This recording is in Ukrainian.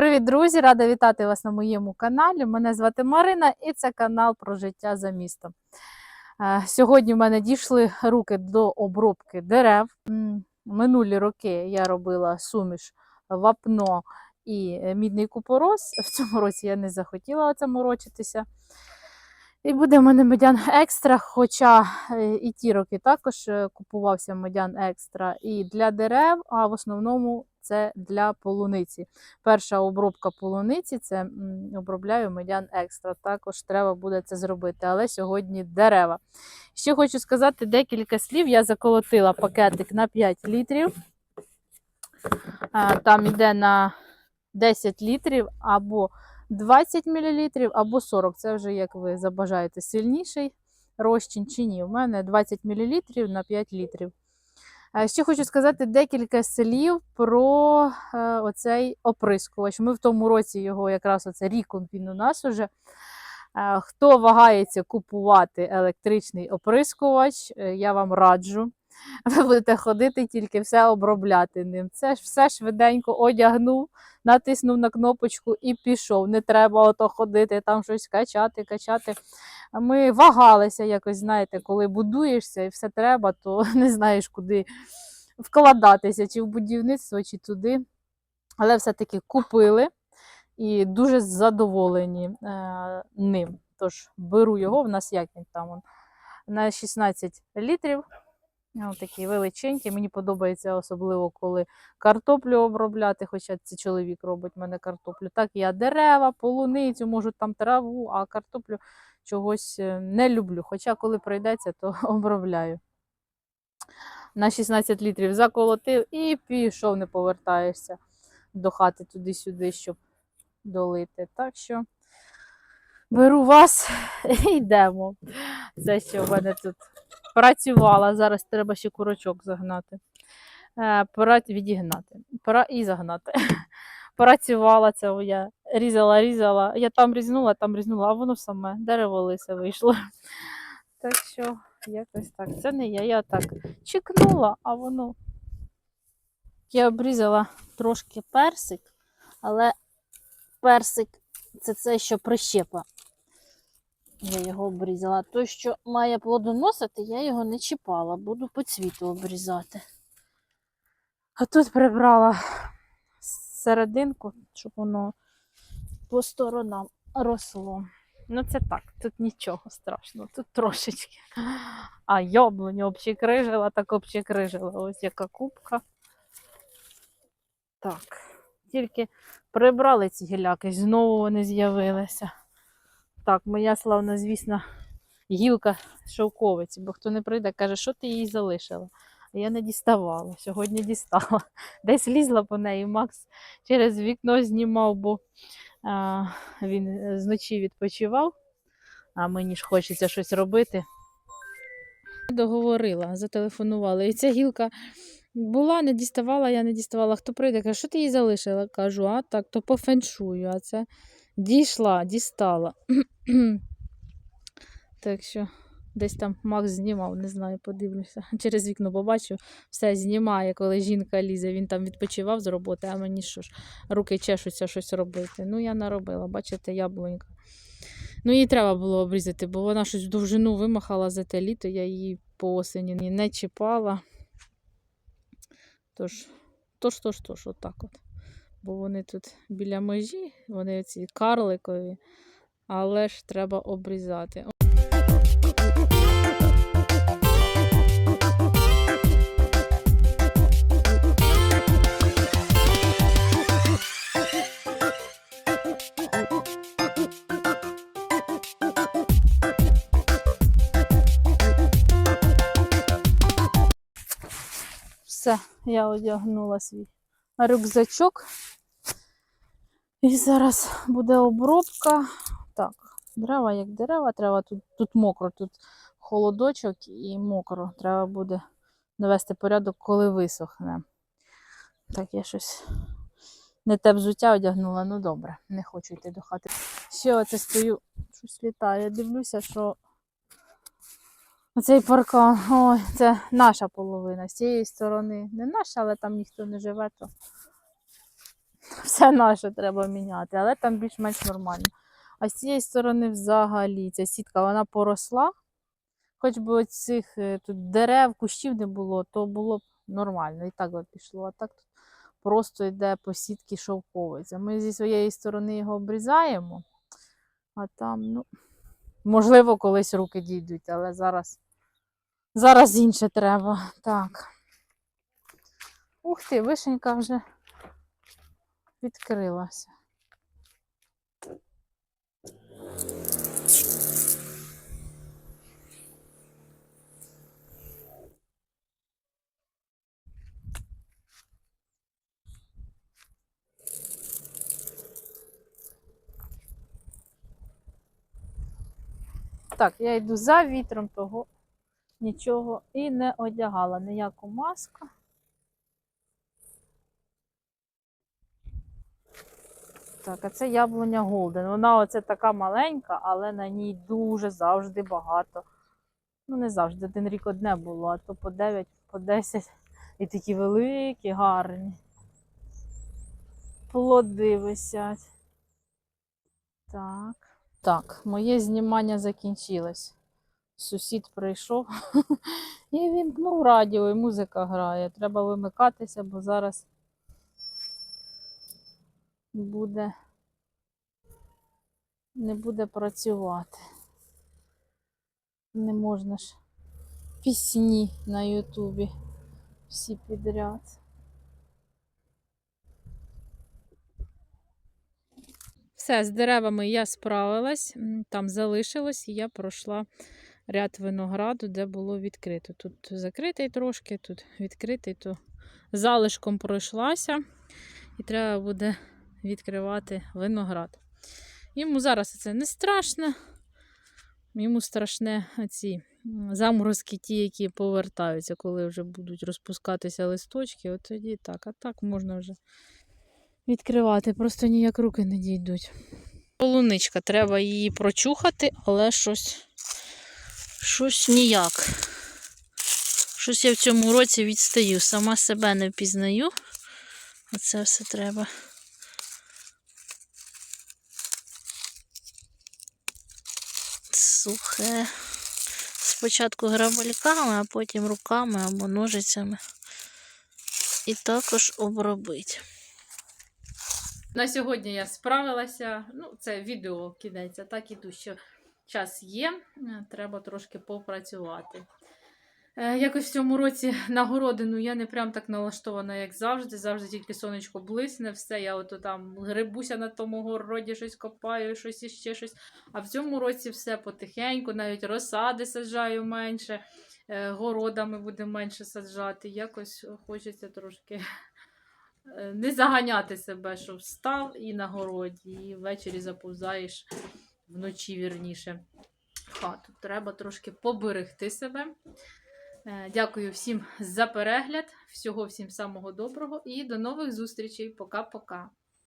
Привіт, друзі! Рада вітати вас на моєму каналі. Мене звати Марина і це канал про життя за містом. Е, Сьогодні в мене дійшли руки до обробки дерев. Минулі роки я робила суміш вапно і мідний купорос. В цьому році я не захотіла оце морочитися. І буде в мене медян екстра, хоча е, і ті роки також е, купувався медян екстра і для дерев, а в основному це для полуниці. Перша обробка полуниці це обробляю медян екстра. Також треба буде це зробити. Але сьогодні дерева. Ще хочу сказати декілька слів. Я заколотила пакетик на 5 літрів. Там йде на 10 літрів або 20 мл, або 40. Це вже як ви забажаєте сильніший розчин чи ні. У мене 20 мл на 5 літрів. Е, Ще хочу сказати декілька слів про е, оцей оприскувач. Ми в тому році його якраз оце ріком він у нас уже. Е, Хто вагається купувати електричний оприскувач, я вам раджу. Ви будете ходити тільки все обробляти ним. Це ж все швиденько одягнув, натиснув на кнопочку і пішов. Не треба ото ходити, там щось качати, качати. Ми вагалися якось, знаєте, коли будуєшся і все треба, то не знаєш, куди вкладатися, чи в будівництво, чи туди. Але все-таки купили і дуже задоволені е, ним. Тож беру його, в нас як він там на 16 літрів. Ось такий величенький. Мені подобається особливо, коли картоплю обробляти, хоча це чоловік робить мене картоплю. Так я дерева, полуницю, можу там траву, а картоплю чогось е, не люблю. Хоча, коли прийдеться, то обробляю. На 16 літрів заколотив і пішов, не повертаєшся до хати туди-сюди, щоб долити. Так що беру вас і йдемо. Це що в мене тут працювала. Зараз треба ще курочок загнати. Е, Пора відігнати. Пора і загнати. Працювала це я різала, різала. Я там різнула, там різнула, а воно саме дерево лисе вийшло. Так що, якось так. Це не я. Я так чекнула, а воно. Я обрізала трошки персик, але персик це це, що прищепа. Я його обрізала. Той, що має плодоносити, я його не чіпала, буду по цвіту обрізати. А тут прибрала серединку, щоб воно по сторонам росло. Ну, це так, тут нічого страшного, тут трошечки. А яблуню обчекрижила, так обчекрижила. Ось яка кубка. Так, тільки прибрали ці гіляки, знову вони з'явилися. Так, моя славна, звісна, гілка шовковиці, бо хто не прийде, каже, що ти її залишила. А я не діставала. Сьогодні дістала. Десь лізла по неї. Макс через вікно знімав, бо а, він зночі відпочивав, а мені ж хочеться щось робити. Договорила, зателефонувала. І ця гілка була, не діставала, я не діставала. Хто прийде, каже, що ти її залишила? Кажу, а так, то по феншую, а це дійшла, дістала. так що десь там Макс знімав, не знаю, подивлюся. Через вікно побачив, все знімає, коли жінка лізе. Він там відпочивав з роботи, а мені що ж, руки чешуться щось робити. Ну, я наробила, бачите, яблунька. Ну, її треба було обрізати, бо вона щось в довжину вимахала за те літо, я її по осені не чіпала. Тож, тож, тож, тож, отак от. Бо вони тут біля межі, вони ці карликові, але ж треба обрізати. Все, я одягнула свій рюкзачок. І зараз буде обробка. Так, дерева як дерева, треба тут, тут мокро, тут холодочок і мокро. Треба буде навести порядок, коли висохне. Так, я щось не те взуття одягнула, ну добре, не хочу йти до хати. Ще оце стою, щось літає. Дивлюся, що оцей паркан, ой, це наша половина. З цієї сторони не наша, але там ніхто не живе, то все наше треба міняти, але там більш-менш нормально. А з цієї сторони взагалі ця сітка вона поросла. Хоч би оцих е, дерев, кущів не було, то було б нормально. І так би пішло. А так тут просто йде по сітки шовковиця. Ми зі своєї сторони його обрізаємо, а там, ну, можливо, колись руки дійдуть, але зараз, зараз інше треба. Так. Ух ти, вишенька вже відкрилася. Так, я йду за вітром, того нічого і не одягала, ніяку маску. Так, а це яблуня Голден. Вона оце така маленька, але на ній дуже завжди багато. Ну, не завжди, один рік одне було, а то по 9, по 10. І такі великі, гарні. Плоди висять. Так. Так, моє знімання закінчилось. Сусід прийшов і вімкнув радіо, і музика грає. Треба вимикатися, бо зараз буде не буде працювати. Не можна ж пісні на Ютубі всі підряд. Все, з деревами я справилась, там залишилось, і я пройшла ряд винограду, де було відкрито. Тут закритий трошки, тут відкритий, то залишком пройшлася, і треба буде відкривати виноград. Йому зараз це не страшно. Йому страшне ці заморозки, ті, які повертаються, коли вже будуть розпускатися листочки. От тоді так, а так можна вже відкривати, просто ніяк руки не дійдуть. Полуничка, треба її прочухати, але щось, щось ніяк. Щось я в цьому році відстаю, сама себе не впізнаю. Оце все треба. Сухе. Спочатку грабельками, а потім руками або ножицями. І також обробити. На сьогодні я справилася. Ну, це відео кидається, так іду, що час є, е, треба трошки попрацювати. Е, Якось в цьому році на городину я не прям так налаштована, як завжди. Завжди тільки сонечко блисне, все. Я ото там грибуся на тому городі, щось копаю, щось іще щось. А в цьому році все потихеньку, навіть розсади саджаю менше, е, городами буде менше саджати. Якось хочеться трошки е, не заганяти себе, що встав і на городі, і ввечері заповзаєш вночі вірніше. Хату. Треба трошки поберегти себе. Е, Дякую всім за перегляд. Всього всім самого доброго і до нових зустрічей. Пока-пока.